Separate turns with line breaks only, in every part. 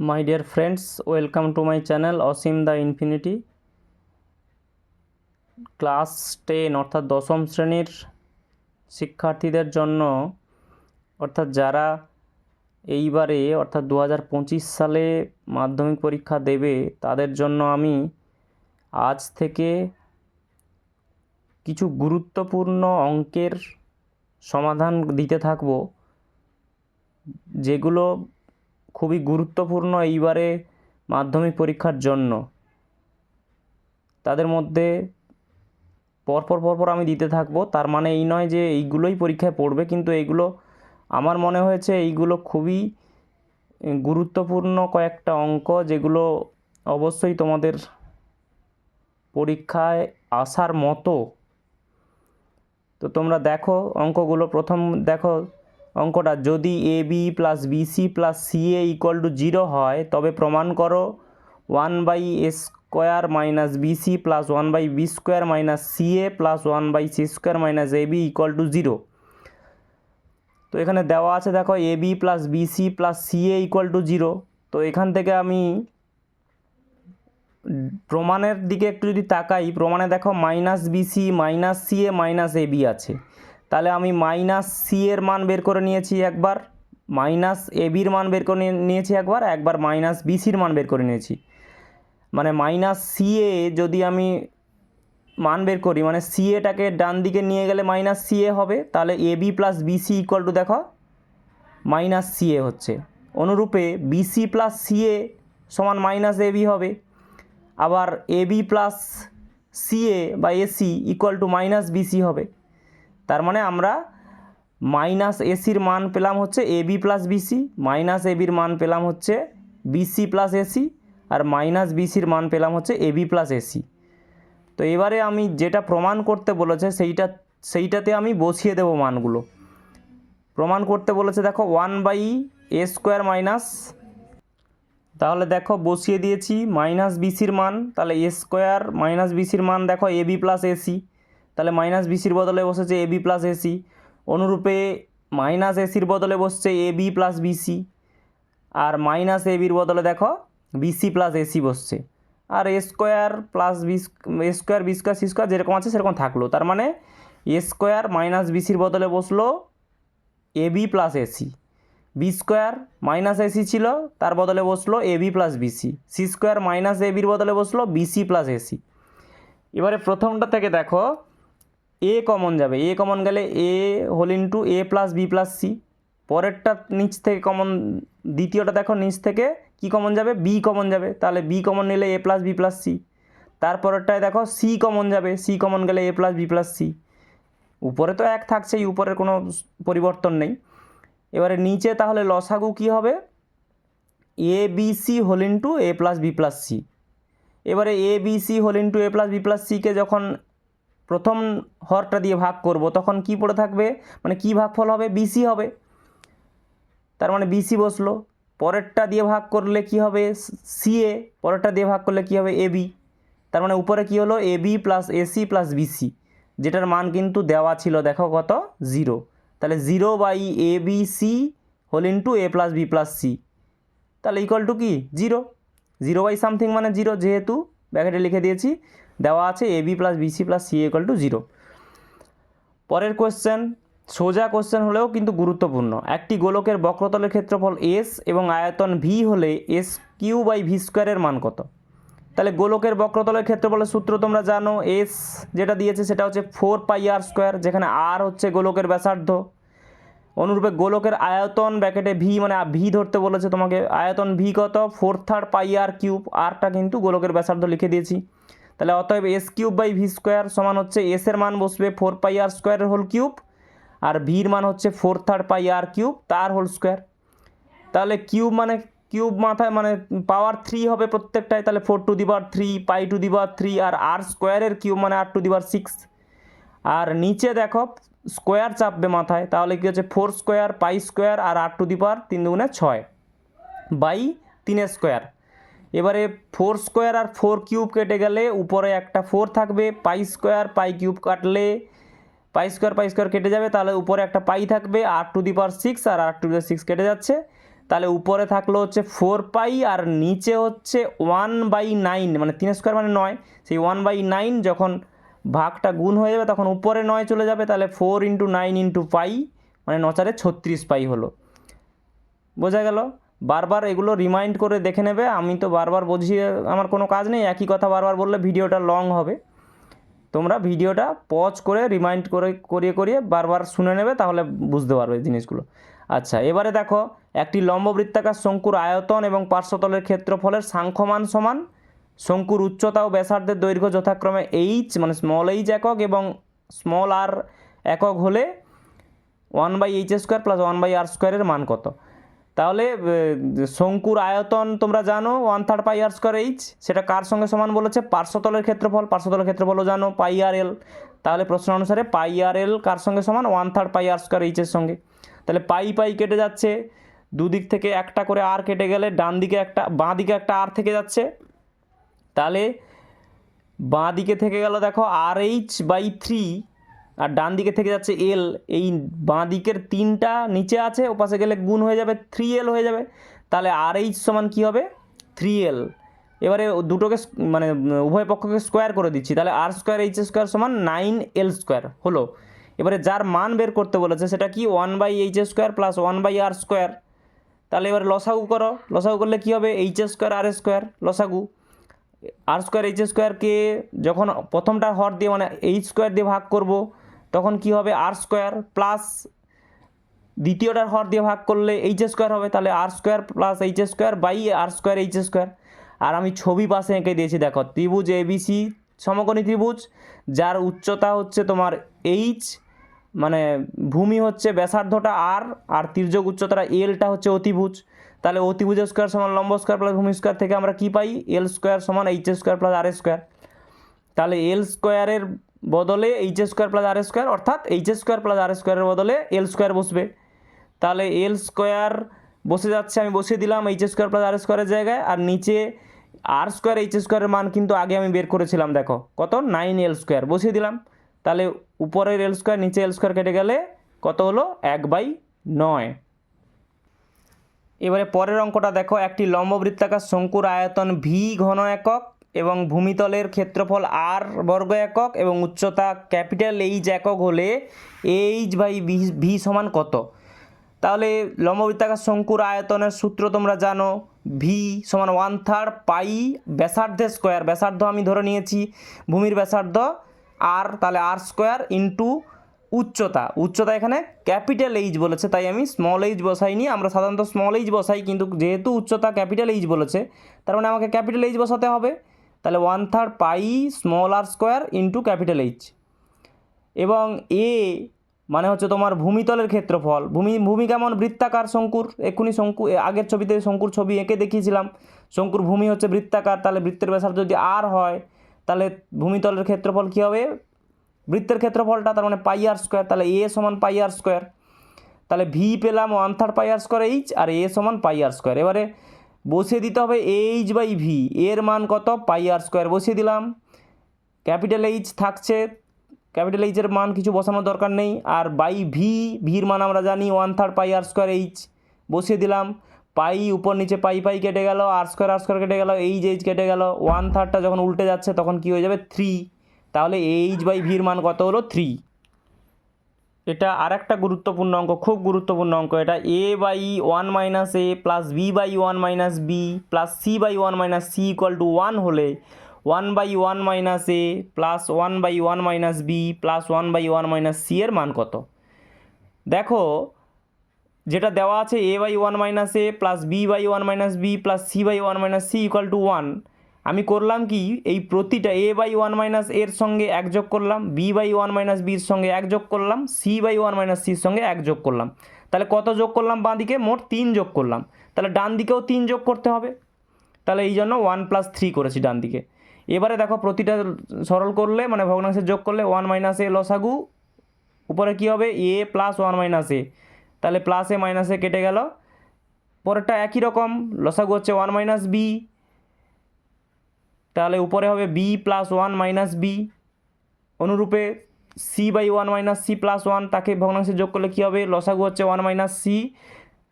My dear friends welcome to my channel Ashim the infinity class ten অর্থাৎ দশম শ্রেণির শিক্ষার্থীদের জন্য, অর্থাৎ যারা এইবারে, অর্থাৎ দু হাজার পঁচিশ সালে মাধ্যমিক পরীক্ষা দেবে, তাদের জন্য আমি আজ থেকে কিছু গুরুত্বপূর্ণ অঙ্কের সমাধান দিতে থাকব, যেগুলো খুবই গুরুত্বপূর্ণ এইবারে মাধ্যমিক পরীক্ষার জন্য। তাদের মধ্যে পরপর পরপর আমি দিতে থাকব। তার মানে এই নয় যে এইগুলোই পরীক্ষায় পড়বে, কিন্তু এইগুলো আমার মনে হয়েছে এইগুলো খুবই গুরুত্বপূর্ণ কয়েকটা অঙ্ক যেগুলো অবশ্যই তোমাদের পরীক্ষায় আসার মতো। তো তোমরা দেখো অঙ্কগুলো। প্রথম দেখো অঙ্কটা, যদি A B plus BC plus CA equal to zero হয়, তবে প্রমাণ করো one by A square minus BC plus one by B square minus CA plus one by C square minus A B equal to zero তো এখানে দেওয়া আছে, দেখো A B plus BC plus CA equal to zero তো এখান থেকে আমি প্রমাণের দিকে একটু যদি তাকাই, প্রমাণে দেখো minus BC minus CA minus A B আছে। তাহলে আমি মাইনাস সি এর মান বের করে নিয়েছি একবার, মাইনাস এ বির মান বের করে নিয়ে- নিয়েছি একবার একবার মাইনাস বিসির মান বের করে নিয়েছি। মানে মাইনাস সি এ যদি আমি মান বের করি মানে সি এটাকে ডান দিকে নিয়ে গেলে মাইনাস সি এ হবে, তাহলে A B plus BC equal to দেখো, মাইনাস সি এ হচ্ছে। অনুরূপে বিসি প্লাস সি এ সমান মাইনাস এ বি হবে। আবার A B plus C A বা AC equal to minus BC হবে। তার মানে আমরা মাইনাস এসির মান পেলাম হচ্ছে A B plus BC minus A বির মান পেলাম হচ্ছে বিসি প্লাস এসি আর মাইনাস বিসির মান পেলাম হচ্ছে এ বি প্লাস এসি তো এবারে আমি যেটা প্রমাণ করতে বলেছে সেইটা, সেইটাতে আমি বসিয়ে দেবো মানগুলো। প্রমাণ করতে বলেছে দেখো one by A square minus তাহলে দেখো বসিয়ে দিয়েছি মাইনাস বিসির মান, তাহলে এ স্কোয়ার মাইনাস বিসির মান দেখো এ বি প্লাস এসি তাহলে মাইনাস বিসির বদলে বসেছে এ বি প্লাস এসি অনুরূপে মাইনাস এসির বদলে বসছে এ বি প্লাস বিসি আর মাইনাস এ বির বদলে দেখো বিসি প্লাস এসি বসছে। আর A square plus B A square B square C square যেরকম আছে সেরকম থাকল। তার মানে এ স্কোয়ার মাইনাস বিসির বদলে বসল A B plus AC B square minus AC ছিল, তার বদলে বসল A B plus BC C square minus A বির বদলে বসল বিসি প্লাস এসি এবারে প্রথমটা থেকে দেখো এ কমন যাবে। এ কমন গেলে A whole into A plus B plus C পরেরটা নিচ থেকে কমন দ্বিতীয়টা দেখো নিচ থেকে কি কমন যাবে? বি কমন যাবে। তাহলে বি কমন নিলে A plus B plus C তারপরেরটায় দেখো সি কমন যাবে। সি কমন গেলে A plus B plus C উপরে তো এক থাকছেই, উপরের কোনো পরিবর্তন নেই। এবারে নিচে তাহলে লসাগু কি হবে? A B C whole into A plus B plus C এবারে A B C whole into A plus B plus সিকে যখন প্রথম হরটা দিয়ে ভাগ করব, তখন কি পড়ে থাকবে? মানে কি ভাগফল হবে? বিসি হবে। তার মানে বিসি বসল। পরেরটা দিয়ে ভাগ করলে কি হবে? সিএ পরেরটা দিয়ে ভাগ করলে কি হবে? এ বি তার মানে উপরে কি হলো? A B plus AC plus BC যেটার মান কিন্তু দেওয়া ছিল, দেখো কত? জিরো তাহলে zero by A B C whole into A plus B plus C তাহলে ইকুয়াল টু কি? জিরো জিরো বাই সামথিং মানে জিরো যেহেতু ব্যাকেটে লিখে দিয়েছি। দেওয়া আছে A B plus BC plus C equal to zero পরের কোশ্চেন সোজা কোশ্চেন হলেও কিন্তু গুরুত্বপূর্ণ। একটি গোলকের বক্রতলের ক্ষেত্রফল এস এবং আয়তন ভি হলে এস কিউ বাই ভি স্কোয়ারের মান কত? তাহলে গোলকের বক্রতলের ক্ষেত্রফলের সূত্র তোমরা জানো এস যেটা দিয়েছে সেটা হচ্ছে ফোর পাই আর স্কোয়ার যেখানে আর হচ্ছে গোলকের ব্যাসার্ধ। অনুরূপে গোলকের আয়তন ব্যাকেটে ভি মানে ভি ধরতে বলেছে তোমাকে। আয়তন ভি কত? Four third pi R cube আরটা কিন্তু গোলকের ব্যাসার্ধ লিখে দিয়েছি। তাহলে অতএব S cube by V square সমান হচ্ছে এস এর মান বসবে ফোর পাই আর স্কোয়ারের হোল কিউব আর ভির মান হচ্ছে four third pi R cube তার হোল স্কোয়ার তাহলে কিউব মানে কিউব মাথায় মানে পাওয়ার থ্রি হবে প্রত্যেকটায়, তাহলে four to the power three pi to the power three R R স্কোয়ারের কিউব মানে আর টু দি পাওয়ার সিক্স আর নিচে দেখো স্কোয়ার চাপবে মাথায়, তাহলে কি হচ্ছে four square pi square R R to the power তিন দুগুণে ছয় বাই তিনের স্কোয়ার এবারে ফোর স্কোয়ার আর ফোর কিউব কেটে গেলে উপরে একটা ফোর থাকবে, পাই স্কোয়ার, পাই কিউব কাটলে পাই স্কোয়ার পাই স্কোয়ার কেটে যাবে, তাহলে উপরে একটা পাই থাকবে, r to the power six, R R to the six কেটে যাচ্ছে। তাহলে উপরে থাকল হচ্ছে ফোর পাই, আর নিচে হচ্ছে ওয়ান বাই নাইন মানে তিন স্কোয়ার মানে নয়। সেই ওয়ান বাই নাইন যখন ভাগটা গুণ হয়ে যাবে, তখন উপরে নয় চলে যাবে, তাহলে four into nine into pi মানে নচারে ছত্রিশ পাই হলো। বোঝা গেল? বারবার এগুলো রিমাইন্ড করে দেখে নেবে। আমি তো বারবার বুঝিয়ে, আমার কোনো কাজ নেই, একই কথা বারবার বললে ভিডিওটা লং হবে। তোমরা ভিডিওটা পজ করে রিমাইন্ড করে, করিয়ে করিয়ে বারবার শুনে নেবে, তাহলে বুঝতে পারবে জিনিসগুলো। আচ্ছা এবারে দেখো, একটি লম্ববৃত্তাকার শঙ্কুর আয়তন এবং পার্শ্বতলের ক্ষেত্রফলের সাংখ্যমান সমান। শঙ্কুর উচ্চতা ও ব্যাসার্ধের দৈর্ঘ্য যথাক্রমে এইচ মানে স্মল এইচ একক এবং স্মল আর একক হলে one by h square plus one by r স্কোয়ারের মান কত? তাহলে শঙ্কুর আয়তন তোমরা জানো one third pi r square h সেটা কার সঙ্গে সমান বলেছে? পার্শ্বতলের ক্ষেত্রফল, পার্শ্বতলের ক্ষেত্রফলও জানো পাই আর এল তাহলে প্রশ্ন অনুসারে পাই আর এল কার সঙ্গে সমান? One third pi r square এইচের সঙ্গে। তাহলে পাই পাই কেটে যাচ্ছে, দুদিক থেকে একটা করে আর কেটে গেলে ডান দিকে একটা, বাঁ দিকে একটা আর থেকে যাচ্ছে। তাহলে বাঁ দিকে থেকে গেল দেখো r h by three r ডান দিকে থেকে যাচ্ছে এল এই বাঁ দিকের তিনটা নিচে আছে, ওপাশে গেলে গুণ হয়ে যাবে থ্রি এল হয়ে যাবে। তাহলে আর এইচ সমান কী হবে? থ্রি এল এবারে দুটোকে মানে উভয় পক্ষকে স্কোয়ার করে দিচ্ছি। তাহলে আর স্কোয়ার এইচ স্কোয়ার সমান নাইন এল স্কোয়ার হলো। এবারে যার মান বের করতে বলেছে, সেটা কি? One by h square plus one by r square তাহলে এবার লসাগু করো। লসাগু করলে কী হবে? এইচ স্কোয়ার আর স্কোয়ার লসাগু। আর স্কোয়ার এইচ স্কোয়ারকে যখন প্রথমটা হর দিয়ে মানে এইচ স্কোয়ার দিয়ে ভাগ করব তখন কি হবে? আর স্কোয়ার প্লাস দ্বিতীয়টার হর দিয়ে ভাগ করলে এইচ স্কোয়ার হবে। তাহলে r square plus h square by r square h square আর আমি ছবি পাশে এঁকে দিয়েছি, দেখো, ত্রিভুজ এবিসি সমকোণী ত্রিভুজ, যার উচ্চতা হচ্ছে তোমার এইচ মানে ভূমি হচ্ছে ব্যাসার্ধটা আর আর তির্যক উচ্চতাটা এলটা হচ্ছে অতিভুজ। তাহলে অতিভুজ স্কোয়ার সমান লম্ব স্কোয়ার প্লাস ভূমি স্কোয়ার থেকে আমরা কি পাই? এল স্কোয়ার সমান h square plus r square তাহলে এল স্কোয়ারের বদলে h square plus r square, অর্থাৎ এইচ স্কোয়ার প্লাস আর স্কোয়ারের বদলে এল স্কোয়ার বসবে। তাহলে এল স্কোয়ার বসে যাচ্ছে, আমি বসিয়ে দিলাম এইচ স্কোয়ার প্লাস আর স্কোয়ারের জায়গায়, আর নিচে আর স্কোয়ার, এইচ স্কোয়ারের মান কিন্তু আগে আমি বের করেছিলাম, দেখো। কত? নাইন এল স্কোয়ার, বসিয়ে দিলাম। তাহলে উপরের এল স্কোয়ার, নিচে এল স্কোয়ার কেটে গেলে কত হলো? এক বাই নয়। এবারে পরের অঙ্কটা দেখো, একটি লম্ববৃত্তাকার শঙ্কুর আয়তন ভি ঘন একক এবং ভূমিতলের ক্ষেত্রফল আর বর্গ একক এবং উচ্চতা ক্যাপিটাল এইচ একক হলে এইচ বাই ভি সমান কত? তাহলে লম্ববৃত্তাকার শঙ্কুর আয়তনের সূত্র তোমরা জানো ভি সমান ওয়ান থার্ড পাই ব্যাসার্ধের স্কোয়ার ব্যাসার্ধ আমি ধরে নিয়েছি, ভূমির ব্যাসার্ধ আর তাহলে আর স্কোয়ার ইন্টু উচ্চতা। উচ্চতা এখানে ক্যাপিটাল এইচ বলেছে, তাই আমি স্মল এইচ বসাইনি, আমরা সাধারণত স্মল এইচ বসাই, কিন্তু যেহেতু উচ্চতা ক্যাপিটাল এইচ বলেছে, তার মানে আমাকে ক্যাপিটাল এইচ বসাতে হবে। তাহলে one third pi small r square into capital h এবং এ মানে হচ্ছে তোমার ভূমিতলের ক্ষেত্রফল। ভূমি ভূমি কেমন? বৃত্তাকার শঙ্কুর, এক্ষুনি শঙ্কু আগের ছবিতে শঙ্কুর ছবি এঁকে দেখিয়েছিলাম। শঙ্কুর ভূমি হচ্ছে বৃত্তাকার, তাহলে বৃত্তের ব্যাসার্ধ যদি আর হয়, তাহলে ভূমিতলের ক্ষেত্রফল কী হবে? বৃত্তের ক্ষেত্রফলটা তার মানে পাই আর স্কোয়ার তাহলে এ সমান পাই আর স্কোয়ার তাহলে ভি পেলাম one third pi r square h R A সমান পাই আর স্কোয়ার এবারে বসিয়ে দিতে হবে এইচ বাই ভি এর মান কত? পাই আর স্কোয়ার বসিয়ে দিলাম। ক্যাপিটাল এইচ থাকছে। ক্যাপিটাল এইচের মান কিছু বসানোর দরকার নেই। আর বাই ভি ভির মান আমরা জানি one third pi r square h বসিয়ে দিলাম। পাই উপর নিচে পাই পাই কেটে গেল আর স্কোয়ার আর স্কোয়ার কেটে গেল এইচ এইচ কেটে গেল। ওয়ান থার্ডটা যখন উল্টে যাচ্ছে, তখন কি হয়ে যাবে? থ্রি তাহলে এইচ বাই ভির মান কত হলো? থ্রি এটা আর একটা গুরুত্বপূর্ণ অঙ্ক, খুব গুরুত্বপূর্ণ অঙ্ক এটা। A by one minus a plus b by one minus b plus c by one minus c equal to one হলে one by one minus a plus one by one minus b plus one by one minus c এর মান কত? দেখো, যেটা দেওয়া আছে a by one minus a plus b by one minus b plus c by one minus c equal to one আমি করলাম কি? এই প্রতিটা এ বাই ওয়ান মাইনাস এর সঙ্গে এক যোগ করলাম বি বাই ওয়ান মাইনাস বির সঙ্গে এক যোগ করলাম সি বাই ওয়ান মাইনাস সির সঙ্গে এক যোগ করলাম। তাহলে কত যোগ করলাম? বাঁ দিকে মোট তিন যোগ করলাম। তাহলে ডান দিকেও তিন যোগ করতে হবে। তাহলে এই জন্য ওয়ান প্লাস থ্রি করেছি ডান দিকে। এবারে দেখো প্রতিটা সরল করলে মানে ভগ্নাংশে যোগ করলে ওয়ান মাইনাস এ লসাগু, উপরে কী হবে? A plus one minus a তাহলে প্লাস এ মাইনাসে কেটে গেল। পরেরটা একই রকম, লসাগু হচ্ছে ওয়ান মাইনাস বি তাহলে উপরে হবে b plus one minus b অনুরূপে c by one minus c plus one তাকে ভগ্নাংশে যোগ করলে কী হবে? লসাগু হচ্ছে one minus c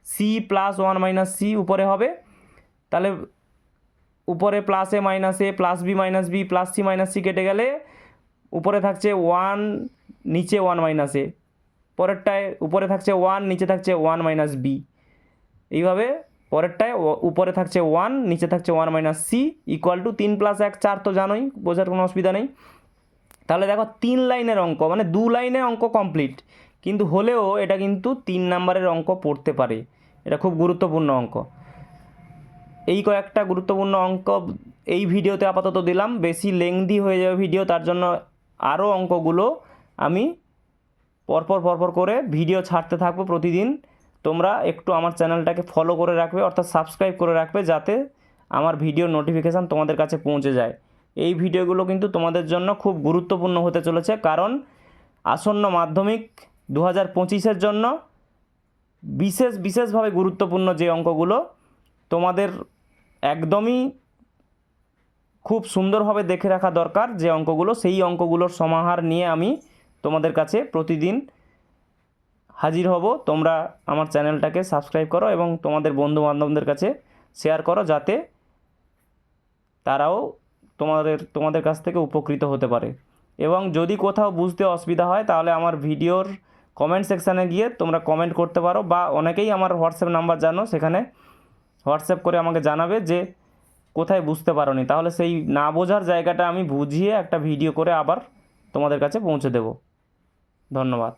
c plus one minus c উপরে হবে। তাহলে উপরে plus a minus a plus b minus b plus c minus c কেটে গেলে উপরে থাকছে ওয়ান নিচে ওয়ান মাইনাস এ পরেরটায় উপরে থাকছে ওয়ান নিচে থাকছে ওয়ান মাইনাস বি এইভাবে পরেরটায় উপরে থাকছে ওয়ান নিচে থাকছে one minus c equal to তিন প্লাস এক, চার তো জানোই, বোঝার কোনো অসুবিধা নেই। তাহলে দেখো তিন লাইনের অঙ্ক মানে দু লাইনের অঙ্ক কমপ্লিট কিন্তু হলেও এটা কিন্তু তিন নাম্বারের অঙ্ক পড়তে পারে। এটা খুব গুরুত্বপূর্ণ অঙ্ক। এই কয়েকটা গুরুত্বপূর্ণ অঙ্ক এই ভিডিওতে আপাতত দিলাম। বেশি লেংদি হয়ে যাবে ভিডিও তার জন্য আরও অঙ্কগুলো আমি পরপর পরপর করে ভিডিও ছাড়তে থাকব প্রতিদিন। তোমরা একটু আমার চ্যানেলটাকে ফলো করে রাখবে, অর্থাৎ সাবস্ক্রাইব করে রাখবে, যাতে আমার ভিডিও নোটিফিকেশান তোমাদের কাছে পৌঁছে যায়। এই ভিডিওগুলো কিন্তু তোমাদের জন্য খুব গুরুত্বপূর্ণ হতে চলেছে, কারণ আসন্ন মাধ্যমিক দু হাজার পঁচিশের জন্য বিশেষ, বিশেষভাবে গুরুত্বপূর্ণ যে অঙ্কগুলো তোমাদের একদমই খুব সুন্দরভাবে দেখে রাখা দরকার যে অঙ্কগুলো, সেই অঙ্কগুলোর সমাহার নিয়ে আমি তোমাদের কাছে প্রতিদিন হাজির হব। তোমরা আমার চ্যানেলটাকে সাবস্ক্রাইব করো এবং তোমাদের বন্ধু বান্ধবদের কাছে শেয়ার করো যাতে তারাও তোমাদের তোমাদের কাছ থেকে উপকৃত হতে পারে। এবং যদি কোথাও বুঝতে অসুবিধা হয়, তাহলে আমার ভিডিওর কমেন্ট সেকশানে গিয়ে তোমরা কমেন্ট করতে পারো বা অনেকেই আমার হোয়াটসঅ্যাপ নাম্বার জানো, সেখানে হোয়াটসঅ্যাপ করে আমাকে জানাবে যে কোথায় বুঝতে পারোনি। তাহলে সেই না বোঝার জায়গাটা আমি বুঝিয়ে একটা ভিডিও করে আবার তোমাদের কাছে পৌঁছে দেব। ধন্যবাদ।